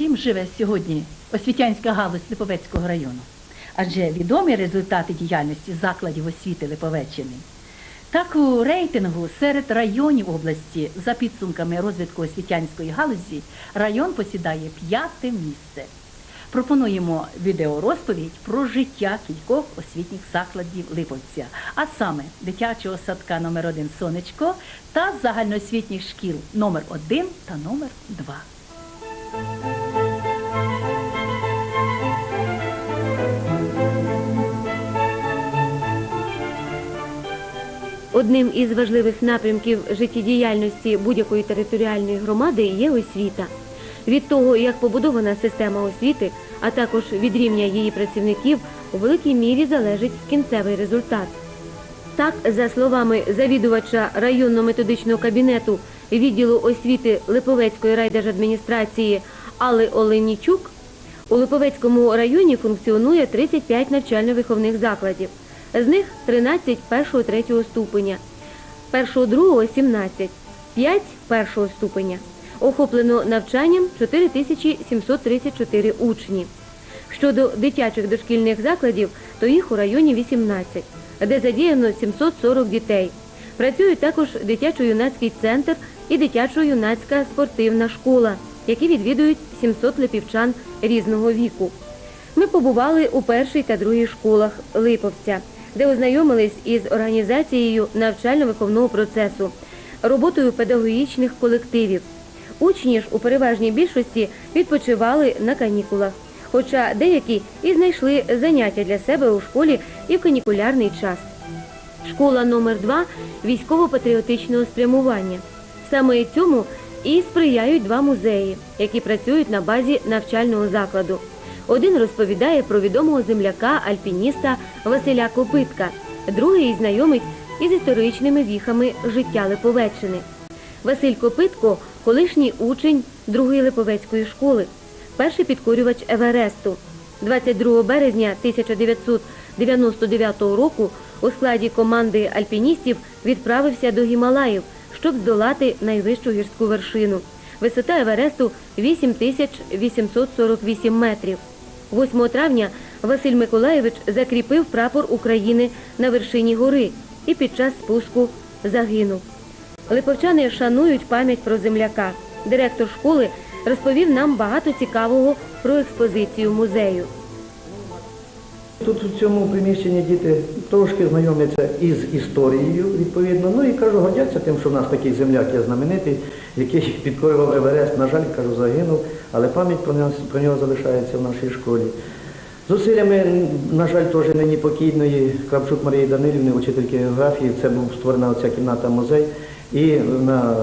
чим живе сьогодні освітянська галузь Липовецького району? Адже відомі результати діяльності закладів освіти Липовеччини. Так у рейтингу серед районів області за підсумками розвитку освітянської галузі район посідає п'яте місце. Пропонуємо відеорозповідь про життя кількох освітніх закладів Липовця, а саме дитячого садка номер 1 Сонечко та загальноосвітніх шкіл номер 1 та номер 2. Одним із важливих напрямків життєдіяльності будь-якої територіальної громади є освіта. Від того, як побудована система освіти, а також від рівня її працівників, у великій мірі залежить кінцевий результат. Так, за словами завідувача районно-методичного кабінету відділу освіти Липовецької райдержадміністрації Алли Оленічук, у Липовецькому районі функціонує 35 навчально-виховних закладів. З них 13 першого-третього ступеня, першого-другого 17, 5 першого ступеня. Охоплено навчанням 4734 учні. Щодо дитячих дошкільних закладів, то їх у районі 18, де задіяно 740 дітей. Працюють також дитячо-юнацький центр і дитячо-юнацька спортивна школа, які відвідують 700 липівчан різного віку. Ми побували у першій та другій школах Липовця, де ознайомились із організацією навчально-виховного процесу, роботою педагогічних колективів. Учні ж у переважній більшості відпочивали на канікулах, хоча деякі і знайшли заняття для себе у школі і в канікулярний час. Школа номер 2 військово-патріотичного спрямування. Саме цьому і сприяють два музеї, які працюють на базі навчального закладу. Один розповідає про відомого земляка, альпініста Василя Копитка, другий знайомить із історичними віхами життя Липовеччини. Василь Копитко колишній учень другої Липовецької школи, перший підкорювач Евересту. 22 березня 1999 року у складі команди альпіністів відправився до Гімалаїв, щоб здолати найвищу гірську вершину. Висота Евересту 8848 метрів. 8 травня Василь Миколаєвич закріпив прапор України на вершині гори і під час спуску загинув. Липовчани шанують пам'ять про земляка. Директор школи розповів нам багато цікавого про експозицію музею. Тут у цьому приміщенні діти трошки знайомляться із історією, відповідно. Ну і кажу, гордяться тим, що в нас такий земляк є знаменитий, який підкорював Еверест, на жаль, кажу, загинув, але пам'ять про нього, про нього залишається в нашій школі. Зусиллями, на жаль, теж нині покійної Кравчук Марії Данилівни, учительки географії, це був створена оця кімната музей. І на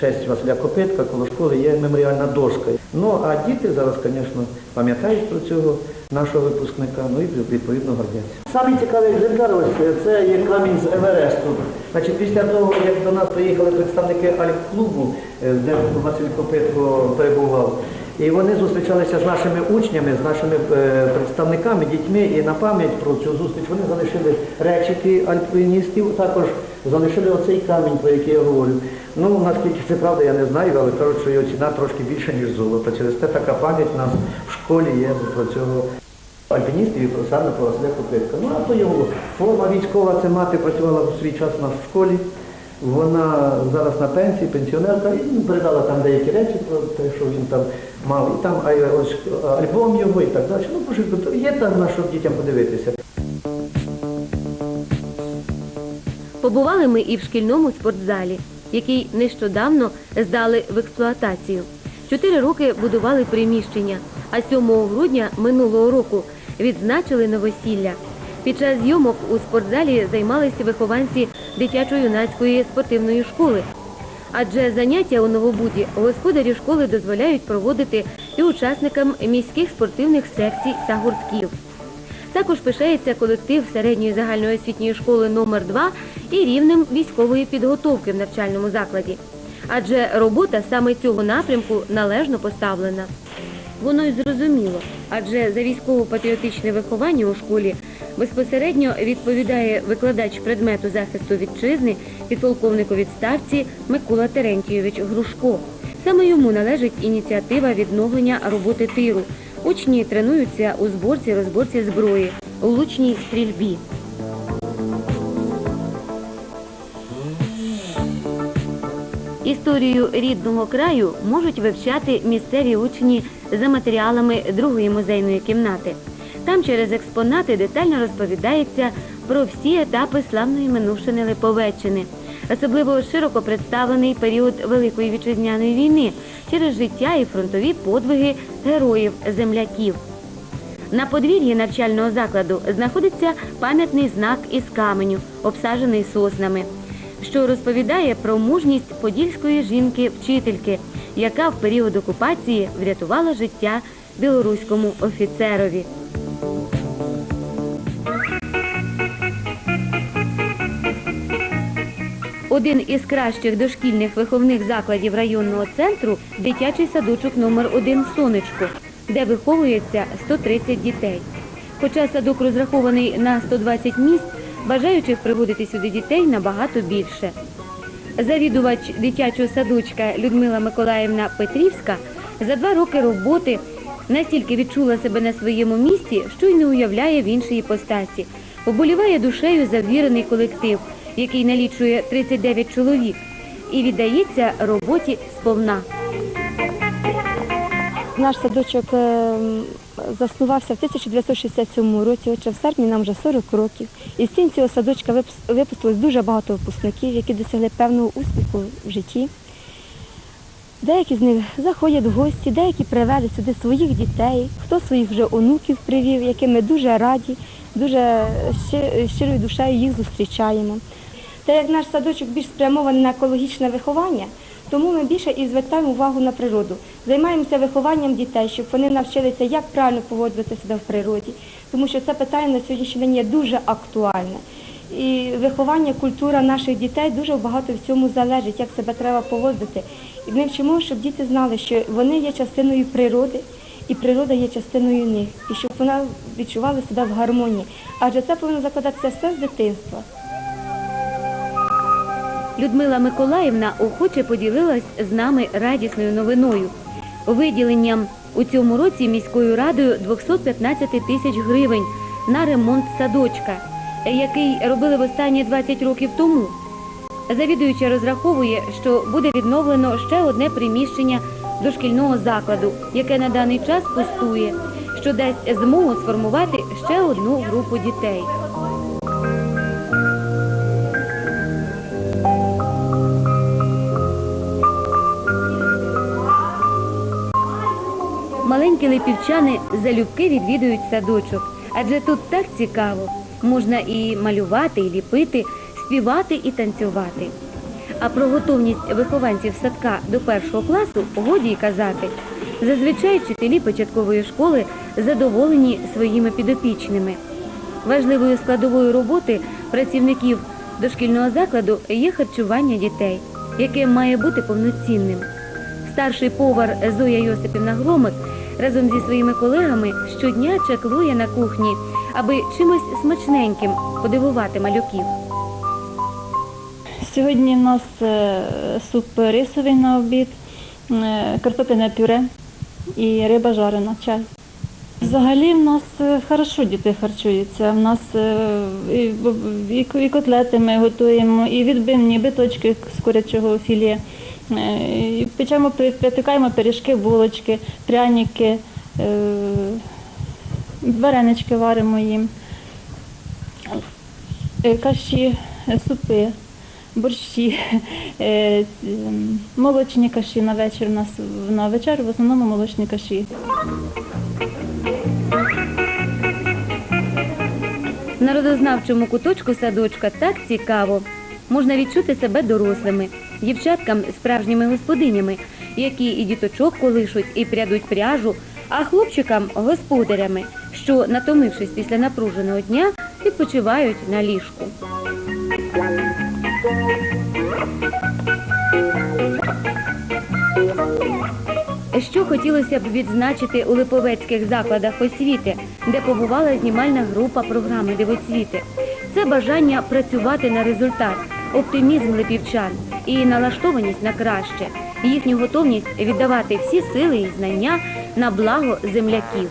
честь Василя Копитка коло школи є меморіальна дошка. Ну а діти зараз, звісно, пам'ятають про цього нашого випускника, ну і відповідно гордяться. Самий цікавий екземпляр ось це є камінь з Евересту. Значить, після того, як до нас приїхали представники Альп-клубу, е, де Василь Копитко перебував, і вони зустрічалися з нашими учнями, з нашими е, представниками, дітьми, і на пам'ять про цю зустріч вони залишили речики альпіністів, також залишили оцей камінь, про який я говорю. Ну, наскільки це правда, я не знаю, але кажуть, що його ціна трошки більша, ніж золото. Через те така пам'ять у нас в школі є про цього альпіністів і саме про Василя Копитка. Ну, а то його форма військова, це мати працювала в свій час у нас в школі. Вона зараз на пенсії, пенсіонерка, і передала там деякі речі про те, що він там мав, і там альбом його і так далі. Ну, є там на що дітям подивитися. Побували ми і в шкільному спортзалі, який нещодавно здали в експлуатацію. Чотири роки будували приміщення, а 7 грудня минулого року відзначили новосілля. Під час зйомок у спортзалі займалися вихованці дитячо-юнацької спортивної школи. Адже заняття у Новобуді господарі школи дозволяють проводити і учасникам міських спортивних секцій та гуртків. Також пишається колектив середньої загальної освітньої школи номер 2 і рівнем військової підготовки в навчальному закладі. Адже робота саме цього напрямку належно поставлена. Воно й зрозуміло, адже за військово-патріотичне виховання у школі безпосередньо відповідає викладач предмету захисту вітчизни підполковнику відставці Микола Терентійович Грушко. Саме йому належить ініціатива відновлення роботи тиру. Учні тренуються у зборці розборці зброї, у лучній стрільбі. Історію рідного краю можуть вивчати місцеві учні за матеріалами другої музейної кімнати. Там через експонати детально розповідається про всі етапи славної минувшини Липовеччини, особливо широко представлений період Великої вітчизняної війни через життя і фронтові подвиги героїв земляків. На подвір'ї навчального закладу знаходиться пам'ятний знак із каменю, обсаджений соснами, що розповідає про мужність подільської жінки-вчительки, яка в період окупації врятувала життя білоруському офіцерові. Один із кращих дошкільних виховних закладів районного центру дитячий садочок номер 1 Сонечко, де виховується 130 дітей. Хоча садок розрахований на 120 місць, бажаючих приводити сюди дітей набагато більше. Завідувач дитячого садочка Людмила Миколаївна Петрівська за два роки роботи настільки відчула себе на своєму місці, що й не уявляє в іншій іпостасі. Оболіває душею за вірений колектив, який налічує 39 чоловік, і віддається роботі сповна. Наш садочок е, заснувався в 1967 році, отже в серпні нам вже 40 років. І з цін цього садочка випустилось дуже багато випускників, які досягли певного успіху в житті. Деякі з них заходять в гості, деякі привели сюди своїх дітей, хто своїх вже онуків привів, яким ми дуже раді, дуже щирою душею їх зустрічаємо. Та як наш садочок більш спрямований на екологічне виховання, тому ми більше і звертаємо увагу на природу. Займаємося вихованням дітей, щоб вони навчилися, як правильно поводити себе в природі, тому що це питання на сьогоднішній день є дуже актуальне. І виховання, культура наших дітей дуже багато в цьому залежить, як себе треба поводити. І ми вчимо, щоб діти знали, що вони є частиною природи, і природа є частиною них, і щоб вона відчувала себе в гармонії. Адже це повинно закладатися все з дитинства. Людмила Миколаївна охоче поділилась з нами радісною новиною. Виділенням у цьому році міською радою 215 тисяч гривень на ремонт садочка, який робили в останні 20 років тому. Завідуюча розраховує, що буде відновлено ще одне приміщення дошкільного закладу, яке на даний час пустує, що дасть змогу сформувати ще одну групу дітей. Маленькі липівчани залюбки відвідують садочок, адже тут так цікаво. Можна і малювати, і ліпити, співати і танцювати. А про готовність вихованців садка до першого класу годі й казати. Зазвичай вчителі початкової школи задоволені своїми підопічними. Важливою складовою роботи працівників дошкільного закладу є харчування дітей, яке має бути повноцінним. Старший повар Зоя Йосипівна Громик разом зі своїми колегами щодня чаклує на кухні, аби чимось смачненьким подивувати малюків. Сьогодні в нас е, суп рисовий на обід, е, картопляне пюре і риба жарена, чай. Взагалі в нас е, хорошо діти харчуються. В нас і, котлети ми готуємо, і відбивні биточки з курячого філе. Е, Печемо, припікаємо пиріжки, булочки, пряники, е, варенички варимо їм, е, каші, супи борщі, молочні каші на вечір. На вечір в основному молочні каші. Народознавчому куточку садочка так цікаво. Можна відчути себе дорослими, дівчаткам справжніми господинями, які і діточок колишуть, і прядуть пряжу, а хлопчикам господарями, що, натомившись після напруженого дня, відпочивають на ліжку. Що хотілося б відзначити у липовецьких закладах освіти, де побувала знімальна група програми Дивоцвіти. Це бажання працювати на результат, оптимізм липівчан і налаштованість на краще. їхню готовність віддавати всі сили і знання на благо земляків.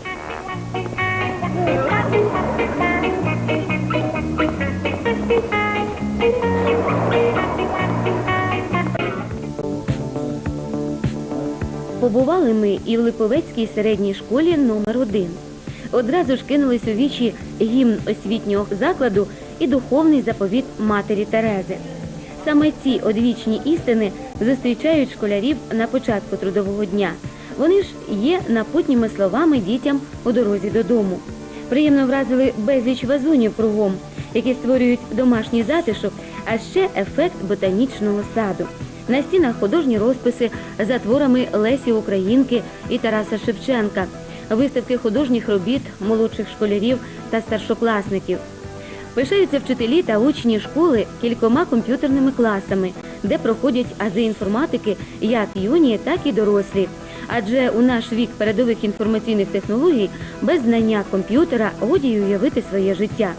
Побували ми і в Липовецькій середній школі номер 1 Одразу ж кинулись у вічі гімн освітнього закладу і духовний заповіт матері Терези. Саме ці одвічні істини зустрічають школярів на початку трудового дня. Вони ж є напутніми словами дітям у дорозі додому. Приємно вразили безліч вазонів кругом, які створюють домашній затишок, а ще ефект ботанічного саду. На стінах художні розписи за творами Лесі Українки і Тараса Шевченка, виставки художніх робіт молодших школярів та старшокласників. Пишаються вчителі та учні школи кількома комп'ютерними класами, де проходять ази інформатики як юні, так і дорослі. Адже у наш вік передових інформаційних технологій без знання комп'ютера годі уявити своє життя.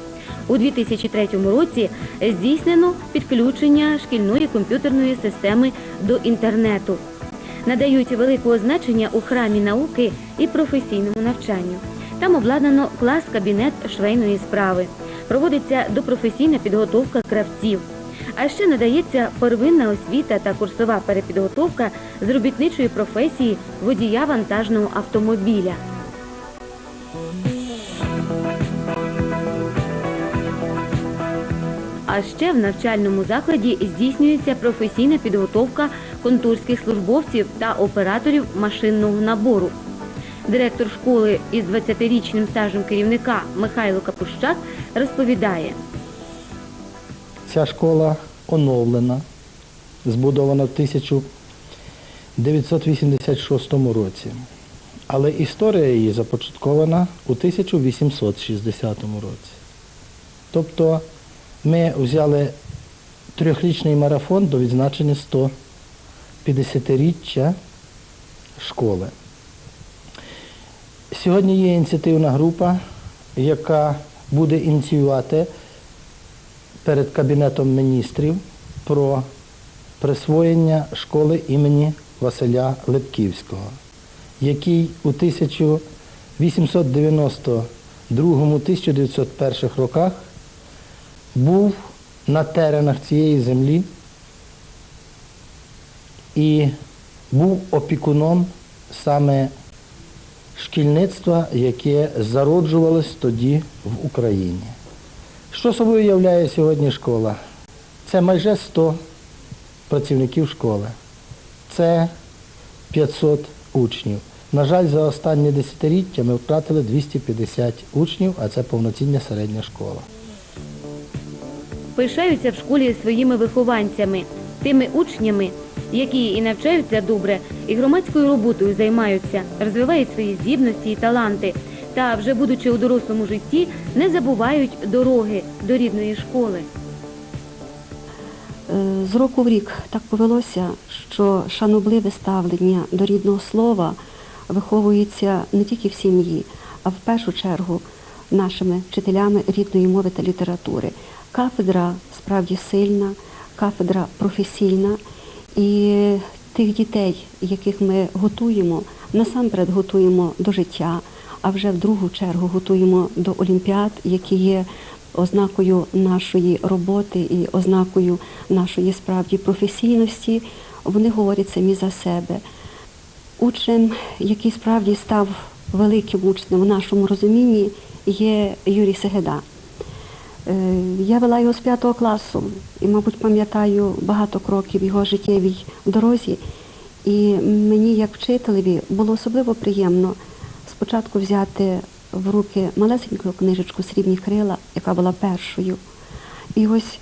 У 2003 році здійснено підключення шкільної комп'ютерної системи до інтернету. Надають великого значення у храмі науки і професійному навчанню. Там обладнано клас-кабінет швейної справи. Проводиться допрофесійна підготовка кравців. А ще надається первинна освіта та курсова перепідготовка з робітничої професії водія вантажного автомобіля. А ще в навчальному закладі здійснюється професійна підготовка контурських службовців та операторів машинного набору. Директор школи із 20-річним стажем керівника Михайло Капущак розповідає. Ця школа оновлена, збудована в 1986 році. Але історія її започаткована у 1860 році. Тобто ми взяли трьохрічний марафон до відзначення 150-річчя школи. Сьогодні є ініціативна група, яка буде ініціювати перед Кабінетом міністрів про присвоєння школи імені Василя Липківського, який у 1892-1901 роках був на теренах цієї землі і був опікуном саме шкільництва, яке зароджувалось тоді в Україні. Що собою являє сьогодні школа? Це майже 100 працівників школи. Це 500 учнів. На жаль, за останні десятиліття ми втратили 250 учнів, а це повноцінна середня школа. Пишаються в школі своїми вихованцями, тими учнями, які і навчаються добре, і громадською роботою займаються, розвивають свої здібності і таланти, та вже будучи у дорослому житті, не забувають дороги до рідної школи. Е, З року в рік так повелося, що шанобливе ставлення до рідного слова виховується не тільки в сім'ї, а в першу чергу нашими вчителями рідної мови та літератури. Кафедра справді сильна, кафедра професійна, і тих дітей, яких ми готуємо, насамперед готуємо до життя, а вже в другу чергу готуємо до олімпіад, які є ознакою нашої роботи і ознакою нашої справді професійності, вони говорять самі за себе. Учень, який справді став великим учнем в нашому розумінні, є Юрій Сегеда. Е, Я вела його з п'ятого класу і, мабуть, пам'ятаю багато кроків його життєвій дорозі. І мені, як вчителеві, було особливо приємно спочатку взяти в руки малесеньку книжечку Срібні крила, яка була першою. І ось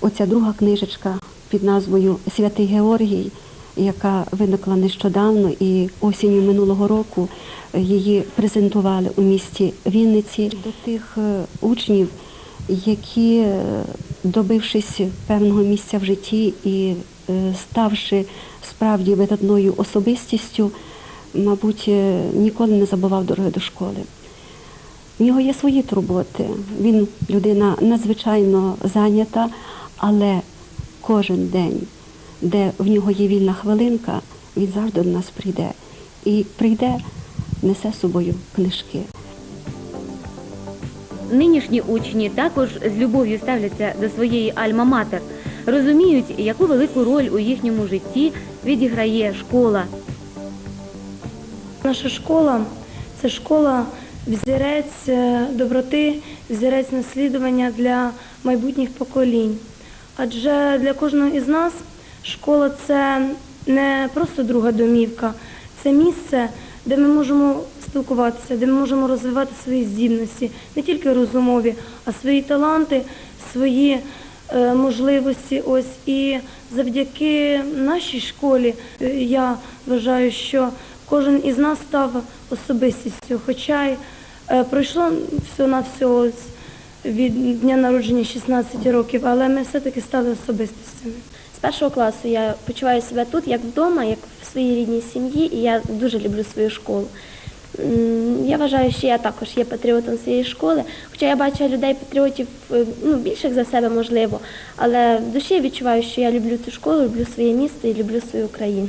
оця друга книжечка під назвою Святий Георгій, яка виникла нещодавно, і осінню минулого року її презентували у місті Вінниці до тих е, учнів, які, е, добившись певного місця в житті і е, ставши справді видатною особистістю, мабуть, е, ніколи не забував дороги до школи. В нього є свої турботи. Він людина надзвичайно зайнята, але кожен день, де в нього є вільна хвилинка, він завжди до нас прийде. І прийде, несе з собою книжки. Нинішні учні також з любов'ю ставляться до своєї альма-матер, розуміють, яку велику роль у їхньому житті відіграє школа. Наша школа це школа взірець е, доброти, взірець наслідування для майбутніх поколінь. Адже для кожного із нас школа це не просто друга домівка, це місце, де ми можемо спілкуватися, де ми можемо розвивати свої здібності, не тільки розумові, а свої таланти, свої е, можливості. Ось і завдяки нашій школі е, я вважаю, що кожен із нас став особистістю. Хоча й е, пройшло всього на всього від дня народження 16 років, але ми все-таки стали особистостями. З першого класу я почуваю себе тут, як вдома, як в своїй рідній сім'ї, і я дуже люблю свою школу. Я вважаю, що я також є патріотом своєї школи, хоча я бачу людей патріотів е, ну, більших за себе можливо, але в душі я відчуваю, що я люблю цю школу, люблю своє місто і люблю свою країну.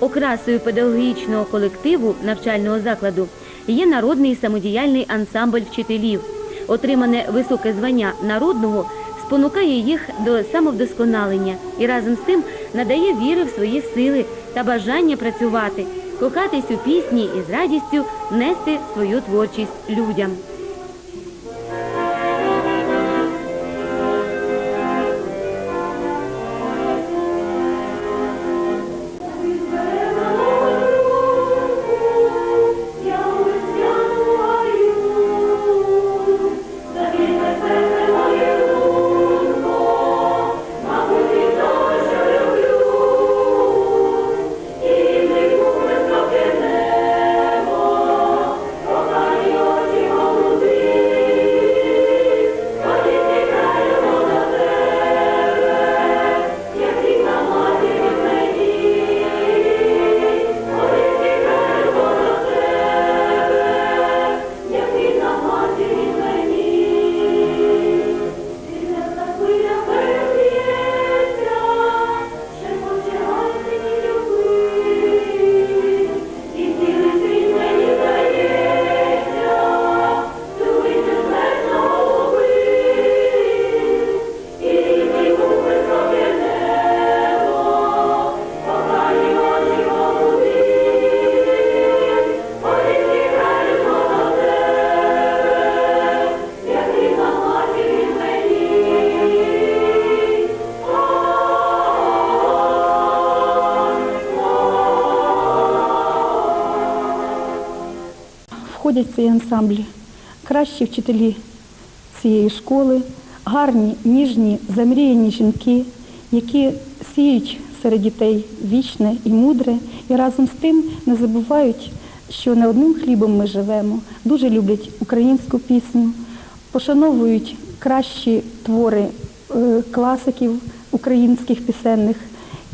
Окрасою педагогічного колективу навчального закладу є народний самодіяльний ансамбль вчителів. Отримане високе звання народного спонукає їх до самовдосконалення і разом з тим надає віри в свої сили та бажання працювати, кохатись у пісні і з радістю нести свою творчість людям. Входять в цей ансамбль. Кращі вчителі цієї школи, гарні, ніжні, замріяні жінки, які сіють серед дітей вічне і мудре, і разом з тим не забувають, що не одним хлібом ми живемо, дуже люблять українську пісню, пошановують кращі твори е, класиків українських пісенних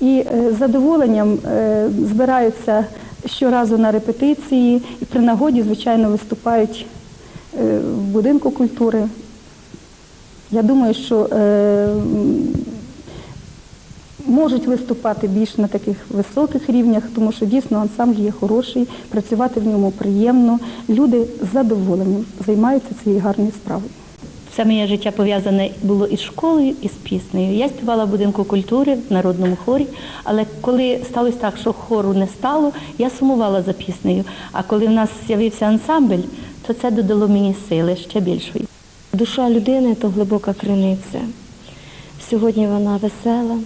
і е, з задоволенням е, збираються щоразу на репетиції і при нагоді, звичайно, виступають е, в будинку культури. Я думаю, що е, можуть виступати більш на таких високих рівнях, тому що дійсно ансамбль є хороший, працювати в ньому приємно. Люди з задоволенням займаються цією гарною справою. Все моє життя пов'язане було із школою, і з піснею. Я співала в будинку культури в народному хорі, але коли сталося так, що хору не стало, я сумувала за піснею. А коли в нас з'явився ансамбль, то це додало мені сили ще більшої. Душа людини то глибока криниця. Сьогодні вона весела,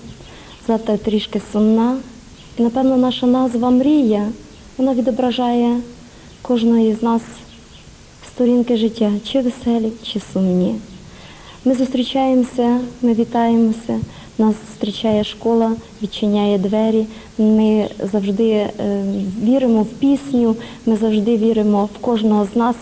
завтра трішки сумна. І, напевно, наша назва мрія, вона відображає кожної з нас сторінки життя, чи веселі, чи сумні. Ми зустрічаємося, ми вітаємося, нас зустрічає школа, відчиняє двері. Ми завжди е, віримо в пісню, ми завжди віримо в кожного з нас.